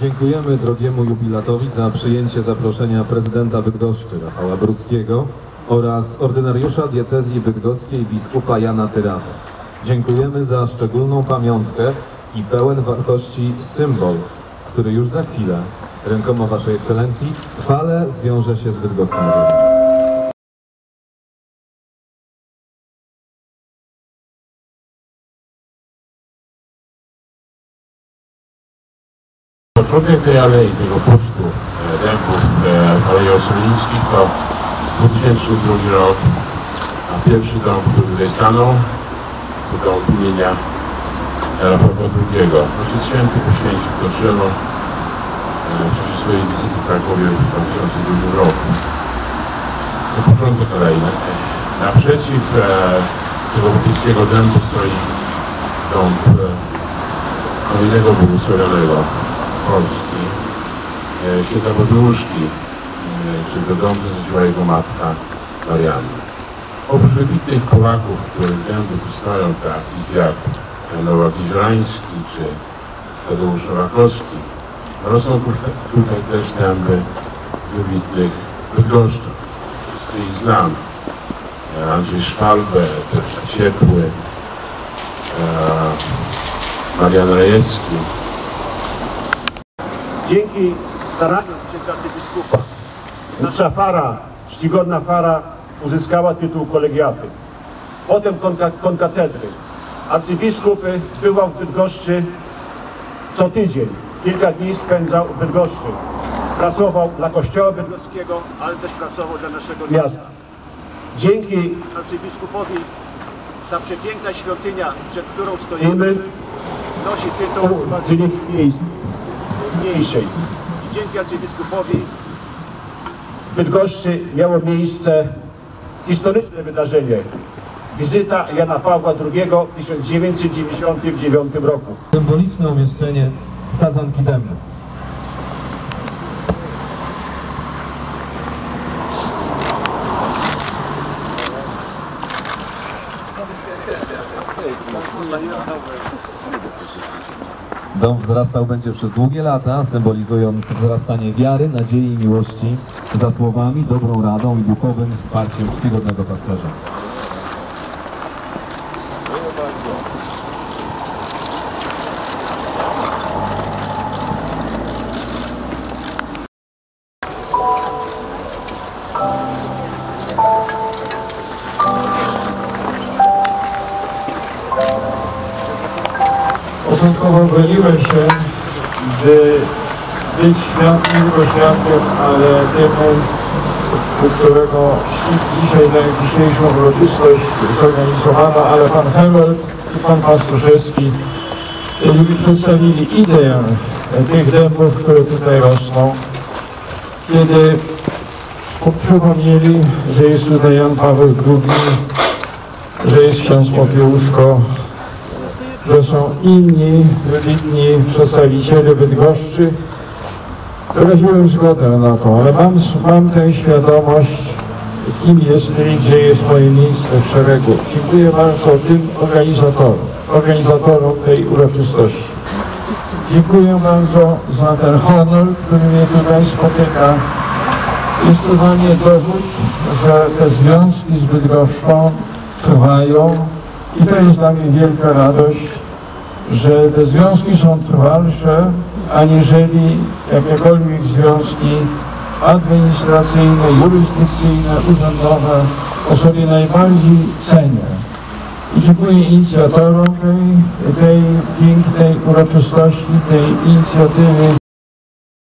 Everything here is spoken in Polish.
Dziękujemy drogiemu jubilatowi za przyjęcie zaproszenia prezydenta Bydgoszczy Rafała Bruskiego oraz ordynariusza diecezji bydgoskiej biskupa Jana Tyrata. Dziękujemy za szczególną pamiątkę i pełen wartości symbol, który już za chwilę rękoma Waszej Ekscelencji trwale zwiąże się z bydgoską ziemią. Początek tej alei, tego pusztu e, dębów e, w Alei Ossolińskich to 2002 rok, a pierwszy dom, który tutaj stanął, to dom imienia Rafała II. Ojciec Święty poświęcił to drzewo e, w czasie swojej wizyty w Krakowie w 2002 roku. To początek alei. Na- Naprzeciw e, tego brytyjskiego dębu stoi dąb e, kolejnego błogosławionego Polski, e, księdza Podróżki, e, czy wiodący zwiedziła jego matka Marianna. Oprócz wybitnych Polaków, których dęby tu stoją, takich jak Nowak Iżrański czy Tadeusz Nowakowski, rosną tu- tutaj też dęby wybitnych Bydgoszczan. Wszyscy ich znamy. E, Andrzej Szwalbę, Piotr Ciepły, e, Marian Rejewski, Dzięki staraniom księdza arcybiskupa nasza fara, czcigodna fara uzyskała tytuł kolegiaty. Potem konka- konkatedry. Arcybiskup y, bywał w Bydgoszczy co tydzień. Kilka dni spędzał w Bydgoszczy. Pracował dla kościoła bydgoskiego, ale też pracował dla naszego miasta. Dzięki arcybiskupowi ta przepiękna świątynia, przed którą stoimy, nosi tytuł Bazyliki Miejskiej I dzięki arcybiskupowi w Bydgoszczy miało miejsce historyczne wydarzenie. Wizyta Jana Pawła II w 1999 roku. Symboliczne umieszczenie sadzonki dębu. Dom wzrastał będzie przez długie lata, symbolizując wzrastanie wiary, nadziei i miłości za słowami, dobrą radą i duchowym wsparciem czcigodnego pasterza. Początkowo broniłem się, by być świadkiem, tylko świadkiem, ale temu, u którego dzisiaj na dzisiejszą uroczystość zorganizowana, ale pan Herbert i pan Pastuszewski mi przedstawili ideę tych dębów, które tutaj rosną, kiedy przypomnieli, że jest tutaj Jan Paweł II, że jest ksiądz Popiełuszko, że są inni wybitni przedstawiciele Bydgoszczy. Wyraziłem zgodę na to, ale mam, mam tę świadomość, kim jestem i gdzie jest moje miejsce w szeregu. Dziękuję bardzo tym organizatorom, organizatorom tej uroczystości. Dziękuję bardzo za ten honor, który mnie tutaj spotyka. Jest to dla mnie dowód, że te związki z Bydgoszczą trwają i to jest dla mnie wielka radość, że te związki są trwalsze, aniżeli jakiekolwiek związki administracyjne, jurysdykcyjne, urzędowe, o sobie najbardziej cenię. I dziękuję inicjatorom tej, tej pięknej uroczystości, tej inicjatywy.